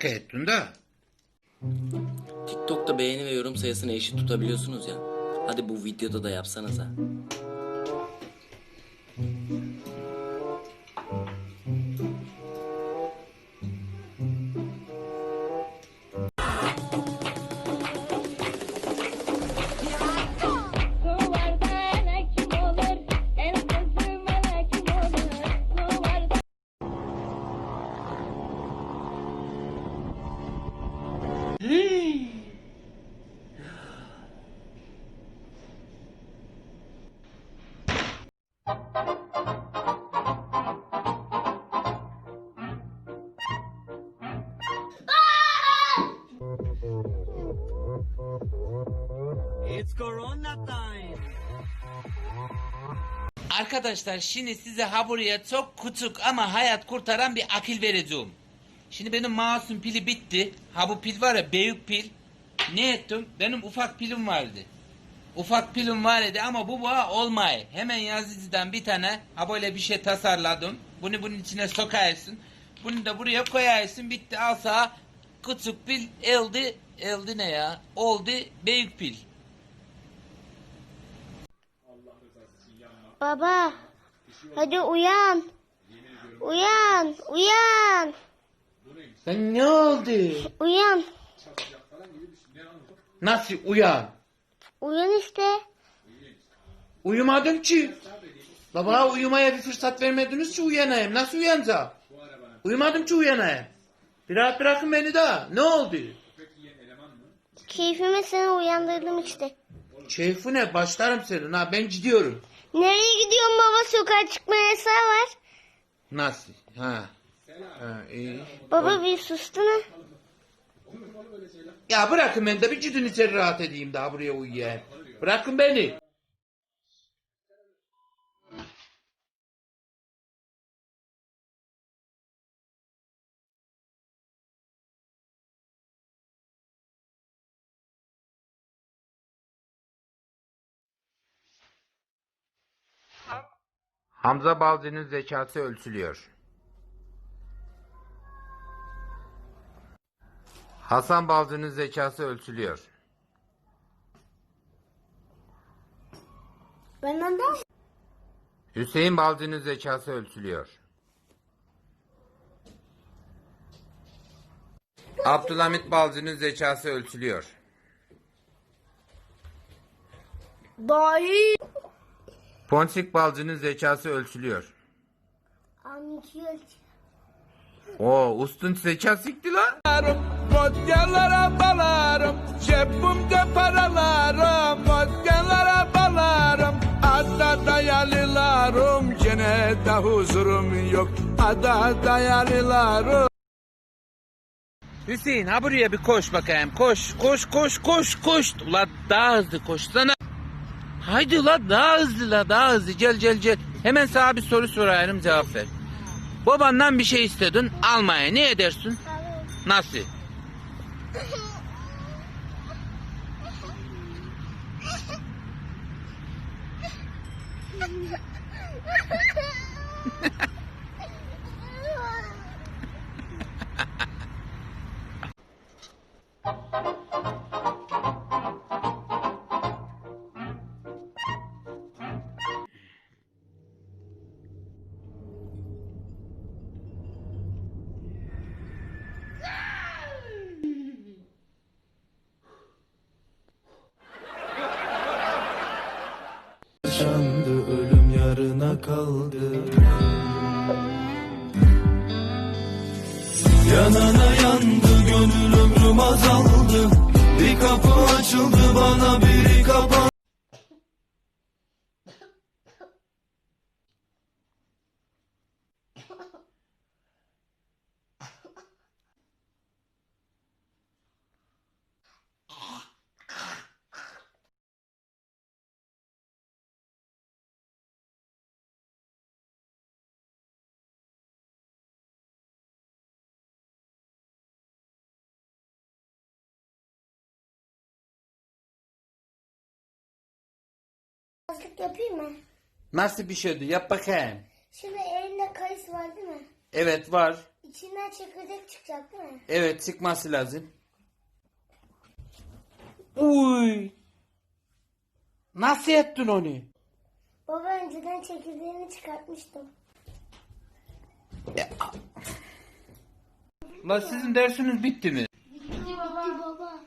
şaka ettin de. TikTok'ta beğeni ve yorum sayısını eşit tutabiliyorsunuz ya. Hadi bu videoda da yapsanıza. Arkadaşlar şimdi size ha buraya çok küçük ama hayat kurtaran bir akıl vereceğim. Şimdi benim mouse'un pili bitti. Ha bu pil var ya büyük pil. Ne ettim? Benim ufak pilim vardı. Ufak pilim vardı ama bu bana olmay. Hemen yazıcıdan bir tane ha böyle bir şey tasarladım. Bunu bunun içine sokarsın. Bunu da buraya koyarsın. Bitti al sağa. Küçük pil elde. Elde ne ya? Oldu büyük pil. Baba, hadi uyan. Uyan, uyan, Sen ne oldu? uyan. Nasıl uyan? Uyan işte. Uyumadım ki. La bana uyumaya bir fırsat vermediniz ki uyanayım. Nasıl uyanacağım? Uyumadım ki uyanayım. Bir rahat bırakın beni daha. Ne oldu? Keyfime seni uyandırdım işte. Keyfi ne? Başlarım senin ha. Ben gidiyorum. Nereye gidiyorsun baba? Sokağa çıkma yasağı var. Nasıl? Ha. Ha iyi. Baba bir sustun Ya bırakın beni de bir gidin içeri rahat edeyim daha buraya uyuyayım. Bırakın beni. Hamza Balcı'nın zekası ölçülüyor. Hasan Balcı'nın zekası ölçülüyor. Benden de Hüseyin Balcı'nın zekası ölçülüyor. Abdülhamit Balcı'nın zekası ölçülüyor. Dahi. Ponçik Balcı'nın zekası ölçülüyor. Anki ölç. O ustun zeka sikti lan. Modyalara balarım Cebimde paralarım Modyalara balarım Ada dayalılarım Gene de huzurum yok Ada dayalılarım Hüseyin ha buraya bir koş bakayım. Koş koş koş koş koş. Ula daha hızlı koşsana. Haydi la daha hızlı la daha hızlı. Gel gel gel. Hemen sana bir soru sorarım cevap ver. Babandan bir şey istedin almaya ne edersin? Nasıl? yaşandı ölüm yarına kaldı. Yanana yandı gönül ömrüm azaldı. Bir kapı açıldı bana biri kapandı Azlık yapayım mı? Nasıl bir şeydi yap bakayım. Şimdi elinde kayısı var değil mi? Evet var. İçinden çekirdek çıkacak değil mi? Evet çıkması lazım. Uy. Nasıl ettin onu? Baba önceden çekirdeğini çıkartmıştım. La sizin dersiniz bitti mi? Bitti baba. Bitti baba.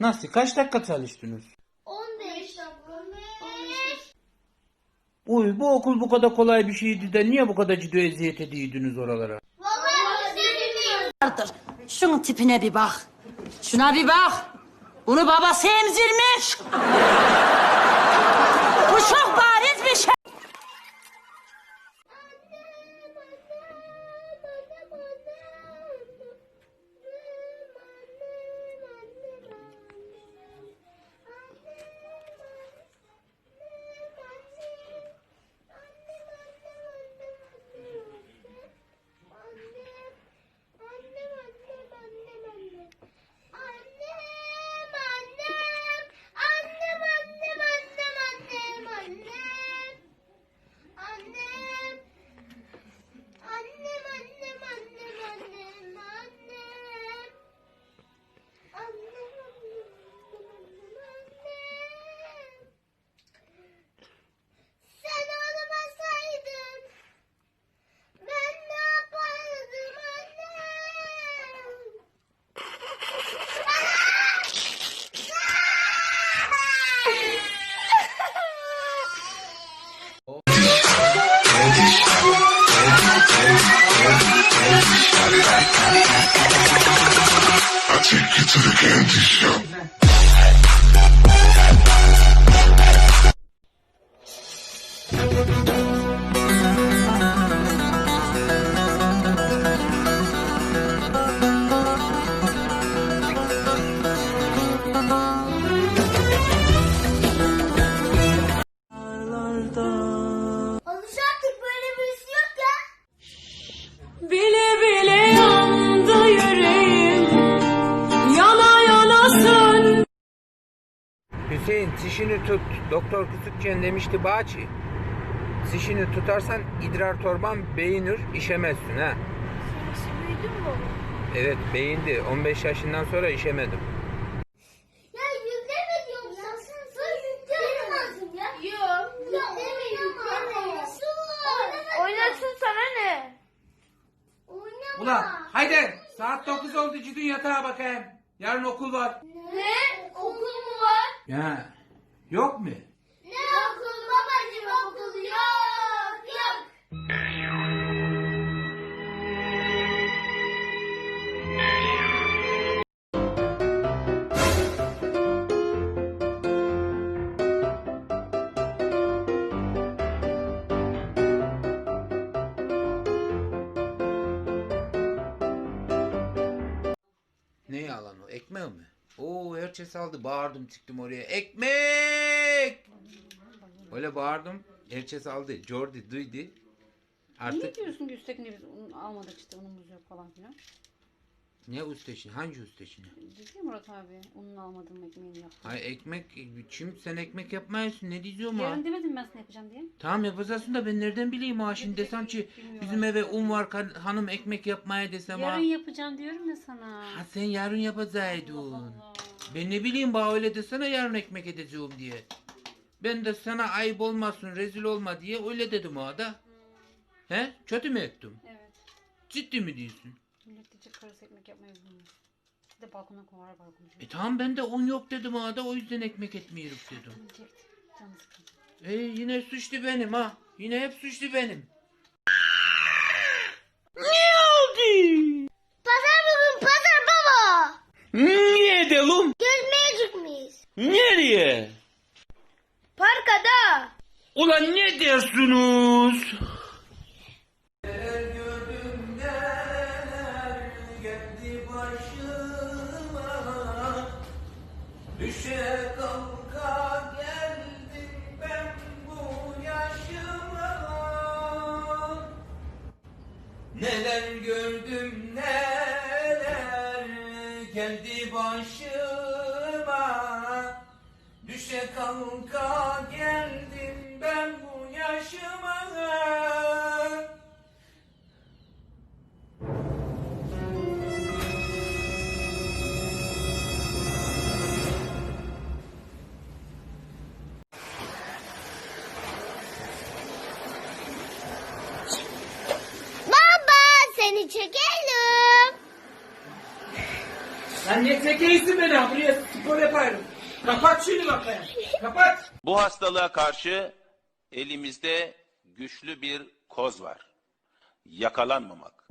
Nasıl? Kaç dakika çalıştınız? 15 dakika. 15 Uy bu okul bu kadar kolay bir şeydi de niye bu kadar ciddi eziyet ediyordunuz oralara? Baba özledim. vardır. Şunun tipine bir bak. Şuna bir bak. Bunu babası emzirmiş. Bu çok show. Dişini tut. Doktor küçükken demişti Bağçı. Dişini tutarsan idrar torban beyinir, işemezsin ha. Büyüdün mü? Evet beyindi. 15 yaşından sonra işemedim. Ya yükleme diyorum ya. Sen yükleme lazım ya. Yok. Yükleme yükleme. Oynasın sana ne? Oynama. Ulan haydi saat 9 oldu cidden yatağa bakayım. Yarın okul var. Ne? Okul mu var? Ya yok mu? Ne okul babacığım okul yok yok. Ne yalan o? Ekmeği mi? Oo herkes aldı. Bağırdım çıktım oraya. Ekmek! Öyle bağırdım. Herkes aldı. Jordi duydu. Niye Artık diyorsun ki üsttekini biz almadık işte unumuz yok falan filan. Ne üsteşin? Hangi üsteşini? Dedi ya Murat abi ununu almadım ekmeğini yaptım. Hay ekmek, kim sen ekmek yapmayasın ne diyeceğim ha? Yarın demedim ben sana yapacağım diye. Tamam yapacaksın da ben nereden bileyim ha şimdi desem ki bizim eve un var kad- hanım ekmek yapmaya desem ha. Yarın yapacağım diyorum ya sana. Ha sen yarın yapacaktın. Allah. Ben ne bileyim bana öyle desene yarın ekmek edeceğim diye. Ben de sana ayıp olmasın rezil olma diye öyle dedim ha da. He? Kötü mü ettim? Evet. Ciddi mi diyorsun? Millet diyecek karısı ekmek yapmayı bilmiyor. Bir de balkona kovar balkona. E tamam ben de un yok dedim ha da o yüzden ekmek etmiyorum dedim. Canı sıkıldı. E yine suçlu benim ha. Yine hep suçlu benim. Pazar bugün pazar baba. Niye edelim? Gezmeye çıkmayız. Nereye? Parkada. Ulan ne dersiniz? Düşe kalka geldim ben bu yaşıma. Neler gördüm neler geldi başıma. Düşe kalka geldim niye çekiyorsun beni? Buraya spor yaparım. Kapat şunu bakayım. Kapat. Bu hastalığa karşı elimizde güçlü bir koz var. Yakalanmamak.